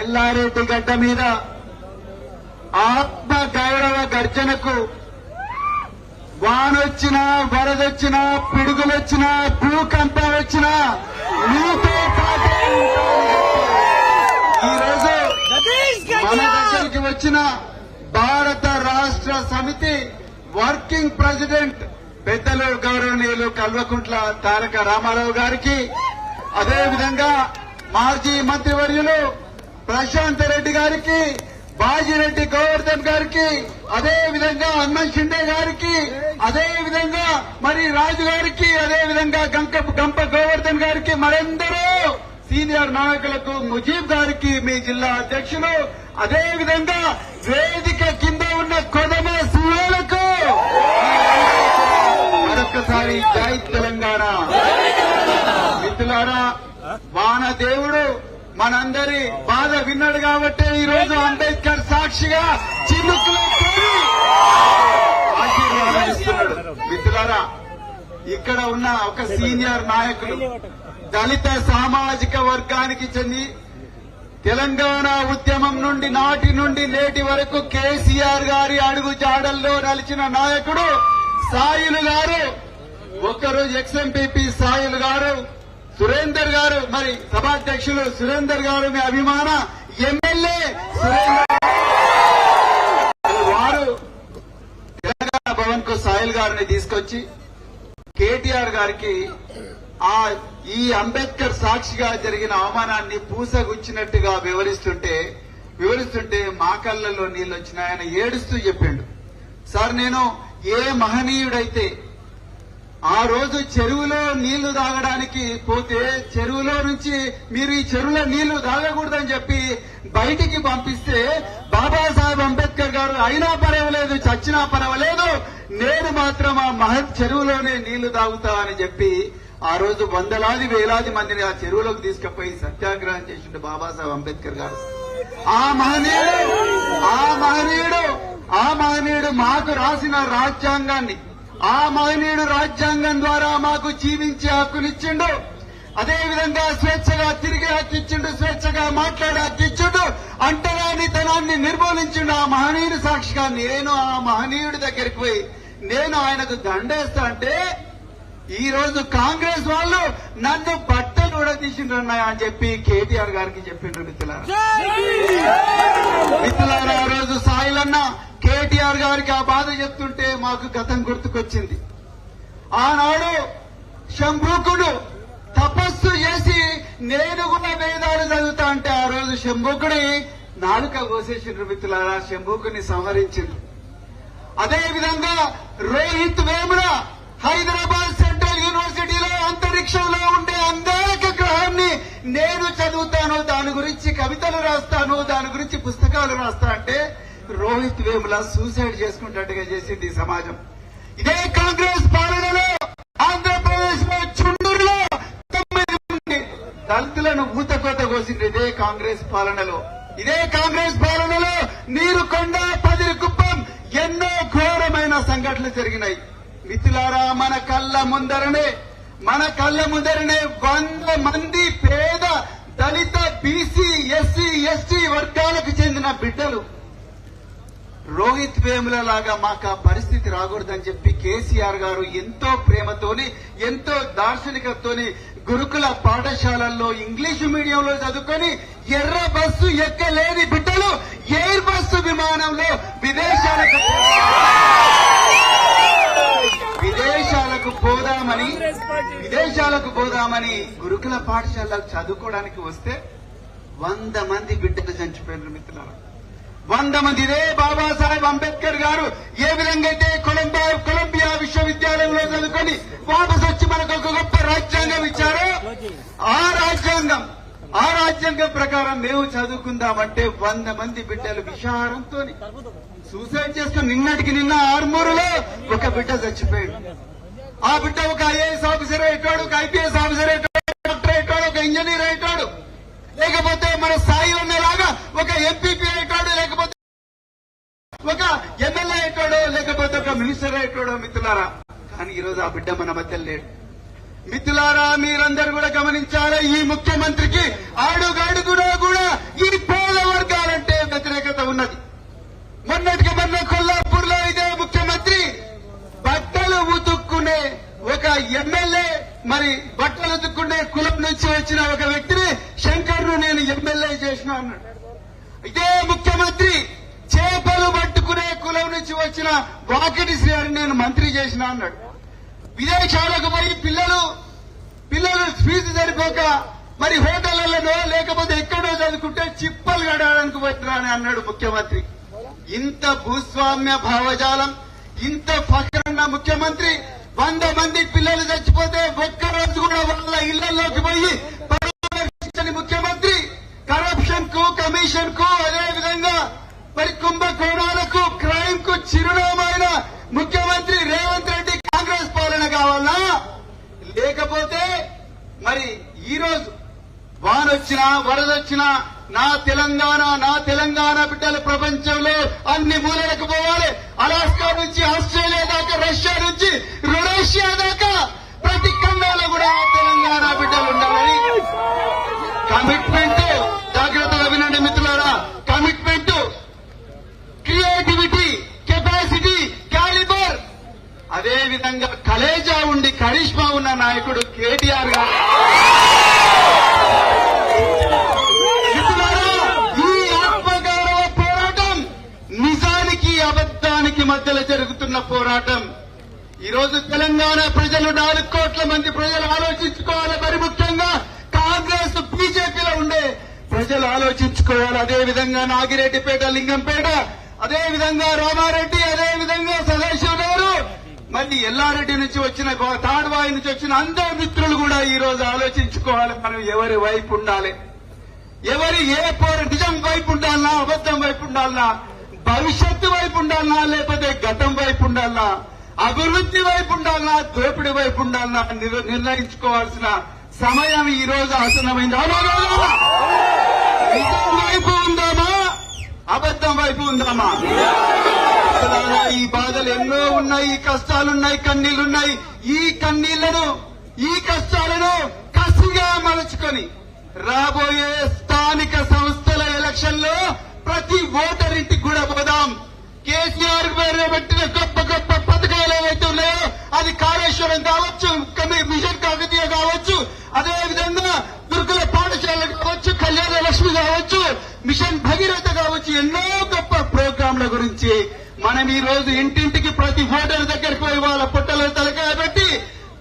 ఎల్లారెడ్డి గడ్డ మీద ఆత్మ గౌరవ గర్జనకు వానొచ్చినా వరదొచ్చినా పిడుగులొచ్చినా భూకంపం వచ్చినా మీతో పాటే ఈరోజు మన దగ్గరికి వచ్చిన భారత రాష్ట్ర సమితి వర్కింగ్ ప్రెసిడెంట్ పెద్దలు గౌరవనీయులు కల్వకుంట్ల తారక రామారావు గారికి అదేవిధంగా మాజీ మంత్రివర్యులు ప్రశాంత్ రెడ్డి గారికి బాజిరెడ్డి గోవర్ధన్ గారికి అదే విధంగా అన్నం షిండే గారికి అదే విధంగా మరి రాజు గారికి అదే విధంగా గంక గంప గోవర్ధన్ గారికి మరెందరూ సీనియర్ నాయకులకు ముజీబ్ గారికి మీ జిల్లా అధ్యక్షులు అదే విధంగా వేదిక కింద ఉన్న కొదమ సింహాలకు మరొకసారి జై తెలంగాణ. మిత్రులారా వాన దేవుడు మనందరి బాధ విన్నాడు కాబట్టి ఈ రోజు అంబేద్కర్ సాక్షిగా చినుకులు ఆశీర్వాదం ఇస్తున్నాడు. మిత్రులారా ఇక్కడ ఉన్న ఒక సీనియర్ నాయకులు దళిత సామాజిక వర్గానికి చెంది తెలంగాణ ఉద్యమం నుండి నాటి నుండి నేటి వరకు కేసీఆర్ గారి అడుగు జాడల్లో నలిచిన నాయకుడు సాయిలు గారు. ఒక్కరోజు ఎక్స్ఎంపీపీ సాయిలు గారు సురేందర్ గారు మరి సభాధ్యక్షులు సురేందర్ గారు మీ అభిమాన ఎమ్మెల్యే సురేందర్ వారు తెలంగాణ భవన్కు సాయిల్ గారిని తీసుకొచ్చి కేటీఆర్ గారికి ఆ ఈ అంబేద్కర్ సాక్షిగా జరిగిన అవమానాన్ని పూసగుచ్చినట్టుగా వివరిస్తుంటే వివరిస్తుంటే మా కళ్ళల్లో నీళ్ళు వచ్చిన ఆయన ఏడుస్తూ చెప్పిండు. సార్ నేను ఏ మహనీయుడైతే ఆ రోజు చెరువులో నీళ్ళు తాగడానికి పోతే చెరువులో నుంచి మీరు ఈ చెరువులో నీళ్ళు తాగకూడదని చెప్పి బయటికి పంపిస్తే బాబాసాహెబ్ అంబేద్కర్ గారు అయినా పర్వాలేదు చచ్చినా పర్వాలేదు నేను మాత్రం ఆ మహ చెరువులోనే నీళ్ళు తాగుతా అని చెప్పి ఆ రోజు వందలాది వేలాది మందిని ఆ చెరువులోకి తీసుకుపోయి సత్యాగ్రహం చేసిండు బాబాసాహెబ్ అంబేద్కర్ గారు. ఆ మహనీయుడు ఆ మహనీయుడు ఆ మహనీయుడు మాకు రాసిన రాజ్యాంగాన్ని ఆ మహనీయుడు రాజ్యాంగం ద్వారా మాకు జీవించే హక్కునిచ్చిండు. అదేవిధంగా స్వేచ్ఛగా తిరిగే హక్కు ఇచ్చిండు స్వేచ్ఛగా మాట్లాడే హక్కు ఇచ్చిండు అంటరానితనాన్ని నిర్మూలించిండు ఆ మహనీయుడు సాక్షిగా. నేను ఆ మహనీయుడి దగ్గరికి పోయి నేను ఆయనకు దండేస్తా అంటే ఈ రోజు కాంగ్రెస్ వాళ్ళు నన్ను బట్టలు కూడా తీసిండ్రన్నాయా అని చెప్పి కేటీఆర్ గారికి చెప్పిండ్రు మిత్రులారా. ఎన్టీఆర్ గారికి ఆ బాధ చెప్తుంటే మాకు గతం గుర్తుకొచ్చింది. ఆనాడు శంభూకుడు తపస్సు చేసి నేను కూడా వేదాలు చదువుతా అంటే ఆ రోజు శంభూకుడి నాలుక కోసేసిండ్రు మిత్రులారా శంభూకుని సంహరించిండ్రు. అదే విధంగా రోహిత్ వేముల హైదరాబాద్ సెంట్రల్ యూనివర్సిటీలో అంతరిక్షంలో ఉండే అంగారక గ్రహాన్ని నేను చదువుతాను దాని గురించి కవితలు రాస్తాను దాని గురించి పుస్తకాలు రాస్తా అంటే రోహిత్ వేముల సూసైడ్ చేసుకుంటట్టుగా చేసింది ఈ సమాజం. ఇదే కాంగ్రెస్ పాలనలో ఆంధ్రప్రదేశ్లో చుండూరులో తొమ్మిది మంది దళితులను ఊతకోత కోసింది ఇదే కాంగ్రెస్ పాలనలో. ఇదే కాంగ్రెస్ పాలనలో నీరు కొండ పదిరి కుప్పం ఎన్నో ఘోరమైన సంఘటనలు జరిగినాయి. మిత్రులారా మన కళ్ళ ముందరనే మన కళ్ళ ముందరనే వంద మంది రోహిత్ వేముల లాగా మాకు ఆ పరిస్థితి రాకూడదని చెప్పి కేసీఆర్ గారు ఎంతో ప్రేమతోని ఎంతో దార్శనికతోని గురుకుల పాఠశాలల్లో ఇంగ్లీషు మీడియంలో చదువుకొని ఎర్ర బస్సు ఎక్కలేని బిడ్డలు ఎయిర్ బస్సు విమానంలో విదేశాలకు విదేశాలకు పోదామని విదేశాలకు పోదామని గురుకుల పాఠశాలకు చదువుకోవడానికి వస్తే వంద మంది బిడ్డలు చనిపోయినారు మిత్రులారా. వంద మంది. ఇదే బాబాసాహెబ్ అంబేద్కర్ గారు ఏ విధంగా అయితే కొలంబియా కొలంబియా విశ్వవిద్యాలయంలో చదువుకొని వాపసు వచ్చి మనకు ఒక గొప్ప రాజ్యాంగం ఇచ్చారు ఆ రాజ్యాంగం ఆ రాజ్యాంగం ప్రకారం మేము చదువుకుందామంటే వంద మంది బిడ్డలు విషారంతో సూసైడ్ చేసుకుని నిన్నటికి నిన్న ఆర్మూరులో ఒక బిడ్డ చచ్చిపోయాడు. ఆ బిడ్డ ఒక ఐఏఎస్ ఆఫీసర్ అయిటాడు ఒక ఐపీఎస్ ఆఫీసర్ అయిటాడు డాక్టర్ ఒక ఇంజనీర్ అయ్యాడు లేకపోతే మన స్థాయి ఉన్నలాగా ఒక ఎంపీపీ అయిటాడు లేకపోతే ఒక ఎమ్మెల్యే అయ్యాడు లేకపోతే ఒక మినిస్టర్ అయ్యాడు మిత్రులారా? కానీ ఈరోజు ఆ బిడ్డ మన మధ్య లేడు. మిత్రులారా మీరందరూ కూడా గమనించాలి ఈ ముఖ్యమంత్రికి అడుగడుగునా కూడా ఈ పేద వర్గాలంటే వ్యతిరేకత ఉన్నది. మొన్నటికి మొన్న కొల్లాపూర్లో ఇదే ముఖ్యమంత్రి బట్టలు ఉతుక్కునే ఒక ఎమ్మెల్యే మరి బట్టలు ఉతుక్కునే కులం నుంచి వచ్చిన ఒక వ్యక్తిని శంకర్ను నేను ఎమ్మెల్యే చేసిన అన్నాడు. ఇదే ముఖ్యమంత్రి చేపలు పట్టుకునే కులం నుంచి వచ్చిన వాకిటి శ్రీహరి నేను మంత్రి చేసిన అన్నాడు. విదేశాలకు పోయి పిల్లలు పిల్లలు ఫీజు సరిపోక మరి హోటళ్ళలో లేకపోతే ఎక్కడో చదువుకుంటే చిప్పలు గడడానికి వచ్చినా అని అన్నాడు ముఖ్యమంత్రి. ఇంత భూస్వామ్య భావజాలం ఇంత ఫకరన్న ముఖ్యమంత్రి వంద మంది పిల్లలు చచ్చిపోతే ఒక్కరోజు కూడా వాళ్ళ ఇళ్ళలోకి పోయి ముఖ్యమంత్రి కరప్షన్కు కమిషన్కు అదే మరి కుంభకోణాలకు క్రైమ్కు చిరునామైన ముఖ్యమంత్రి రేవంత్ రెడ్డి కాంగ్రెస్ పాలన కావాలా? లేకపోతే మరి ఈ రోజు వానొచ్చినా వరదొచ్చినా నా తెలంగాణ నా తెలంగాణ బిడ్డలు ప్రపంచంలో అన్ని మూలలకు పోవాలి. అలాస్కా నుంచి ఆస్ట్రేలియా దాకా రష్యా నుంచి రొడేషియా దాకా ప్రతి ఖండాలో కూడా తెలంగాణ బిడ్డలు ఉండాలని కమిట్మెంట్ జాగ్రత్తగా వినండి మిత్రులారా కమిట్మెంట్ క్రియేటివిటీ కెపాసిటీ క్యాలిబర్ అదే విధంగా కలేజా ఉండి కరిష్మా ఉన్న నాయకుడు కేటీఆర్ గారు మిత్రులారా, ఈ ఆత్మగౌరవ పోరాటం నిజానికి అబద్ధానికి మధ్యలో జరుగుతున్న పోరాటం. ఈ రోజు తెలంగాణ ప్రజలు నాలుగు కోట్ల మంది ప్రజలు ఆలోచించుకోవాలి. మరి ముఖ్యంగా కాంగ్రెస్ బీజేపీలో ఉండే ప్రజలు ఆలోచించుకోవాలి. అదే విధంగా నాగిరెడ్డిపేట లింగంపేట అదేవిధంగా రామారెడ్డి అదే విధంగా సదాశివ గారు. మళ్ళీ ఎల్లారెడ్డి నుంచి వచ్చిన గో- తాడ్వాయి నుంచి వచ్చిన అందరు మిత్రులు కూడా ఈ రోజు ఆలోచించుకోవాలి. మనం ఎవరి వైపు ఉండాలి? ఎవరి ఏ పోర నిజం వైపు ఉండాలనా అబద్ధం వైపు ఉండాలనా? భవిష్యత్తు వైపు ఉండాలనా లేకపోతే గతం వైపు ఉండాలనా అభివృద్ధి వైపు ఉండాలనా దోపిడి వైపు ఉండాలనా నిర్ణయించుకోవాల్సిన సమయం ఈ రోజు ఆసనమైంది నిజం వైపు ఉందామా అబద్ధం వైపు ఉందామా? ఈ బాధలు ఎన్నో ఉన్నాయి ఈ కష్టాలున్నాయి కన్నీళ్ళున్నాయి. ఈ కన్నీళ్ళను ఈ కష్టాలను కసిగా మలుచుకొని రాబోయే స్థానిక సంస్థల ఎలక్షన్లో ప్రతి ఓటర్ ఇంటికి కూడా పోదాం. కేసీఆర్ గారు పెట్టిన గొప్ప గొప్ప పథకాలు ఏవైతే ఉన్నాయో అది కాళేశ్వరం కావచ్చు మిషన్ కాకతీయ కావచ్చు అదే విధంగా గురుకుల పాఠశాల కావచ్చు కళ్యాణ లక్ష్మి కావచ్చు మిషన్ భగీరథ కావచ్చు ఎన్నో గొప్ప ప్రోగ్రాంల గురించి. మనం ఈ రోజు ఇంటింటికి ప్రతి ఓటర్ దగ్గరికి పోయి వాళ్ళ పుట్టలో తలకాయ పెట్టి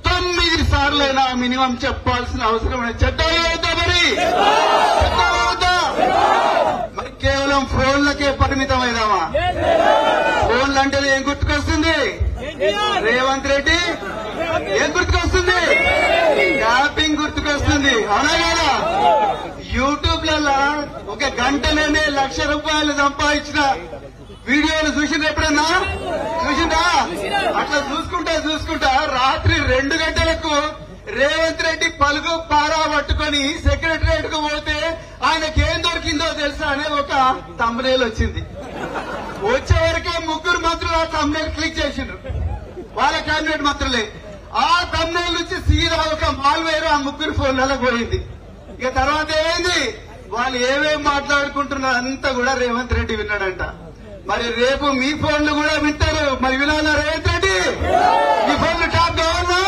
తొమ్మిది సార్లైనా మినిమం చెప్పాల్సిన అవసరం ఉంది. అవుతా మరి? చెడ్డాలా అవుతా కేవలం ఫోన్లకే పరిమితమైనామా ఫోన్లు అంటే ఏం గుర్తుకొస్తుంది? రేవంత్ రెడ్డి ఏం గుర్తుకొస్తుంది? ట్యాపింగ్ గుర్తుకొస్తుంది. అవునా కదా? యూట్యూబ్ ఒక గంటలోనే లక్ష రూపాయలు సంపాదించిన వీడియోలు చూసిండ్రు ఎప్పుడన్నా? చూసిందా అట్లా చూసుకుంటా చూసుకుంటా రాత్రి రెండు గంటలకు రేవంత్ రెడ్డి పలుగు పారా పట్టుకొని సెక్రటరియట్కు పోతే ఆయనకేం దొరికిందో తెలుసా అనే ఒక తమ్నేల్ వచ్చింది. వచ్చే వరకే ముగ్గురు మంత్రులు ఆ తమ్నేల్ క్లిక్ చేసిండ్రు. వాళ్ళ కేబినెట్ మంత్రులే ఆ తమ్నేల్ నుంచి సీదా ఒక మాల్వేరు ఆ ముగ్గురు ఫోన్లలో పోయింది. ఇక తర్వాత ఏమైంది వాళ్ళు ఏమేమి మాట్లాడుకుంటున్నారు అంతా కూడా రేవంత్ రెడ్డి విన్నాడంట. మరి రేపు మీ ఫోన్లు కూడా వింటారు. మరి వినాలా రేవంత్ రెడ్డి? మీ ఫోన్లు టాప్ కావాలా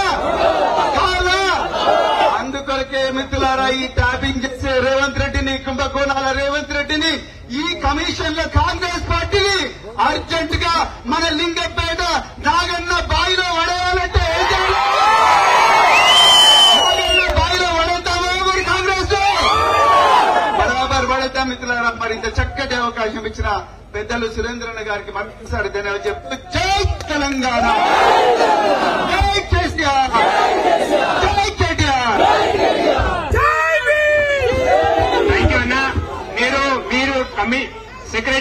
కావాలా మిత్రులారా ఈ ట్యాపింగ్ చేసే రేవంత్ రెడ్డిని కుంభకోణాల రేవంత్ రెడ్డిని ఈ కమిషన్లో కాంగ్రెస్ పార్టీని అర్జెంట్గా మన లింగపేట నాగన్న బాయిలో వడేయాలంటే ఏం చేయాలి? బాయిలో వడతామా కాంగ్రెస్? బరాబర్ వడతాం మిత్రులారా మరి ఇంత చక్కటి అవకాశం ఇచ్చిన పెద్దలు సురేంద్రన్న గారికి మరొకసారి ధన్యవాదాలు చెప్తూ జై తెలంగాణ! జై కేసీఆర్! కమి సెక్రటరీ